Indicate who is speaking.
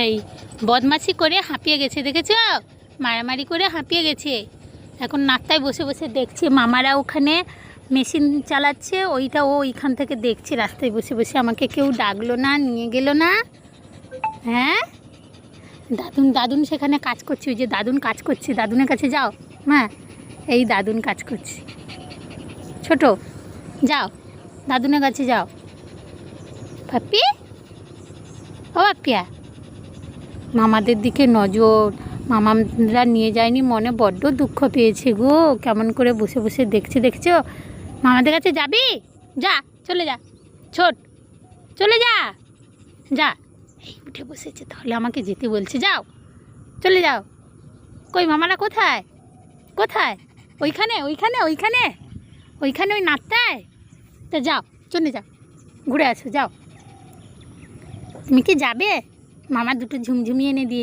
Speaker 1: এই বদমাছি করে হাঁপিয়ে গেছে, দেখেছ? মারামারি করে হাঁপিয়ে গেছে। এখন নাত্তায় বসে বসে দেখছে, মামারা ওখানে মেশিন চালাচ্ছে, ওইটা ও ওইখান থেকে দেখছে, রাস্তায় বসে বসে আমাকে কেউ ডাকলো না, নিয়ে গেল না। হ্যাঁ? দাদুন দাদুন সেখানে কাজ করছে, ওই যে দাদুন কাজ করছে, দাদুনের কাছে যাও। হ্যাঁ এই দাদুন কাজ করছে। ছোট, যাও, দাদুনের কাছে যাও। পাপ্পি? ও পাপ্পিয়া মামাদের দিকে নজর। মামারা নিয়ে যায়নি, মনে বড্ড দুঃখ পেয়েছে গো। কেমন করে বসে বসে দেখছে, দেখছ? মামাদের কাছে যাবি? যা, চলে যা। ছোট, চলে যা। যা। এই উঠে বসেছে, তাহলে আমাকে যেতে বলছে, যাও। চলে যাও। কই, মামারা কোথায়? কোথায়? ওইখানে ওইখানে ওইখানে? ওইখানে ওই নাত্তায় তা যাও, চলে যাও। ঘুরে আসো, যাও। তুমি কি যাবে? মামা দুটো ঝুমঝুমি এনে দিয়ে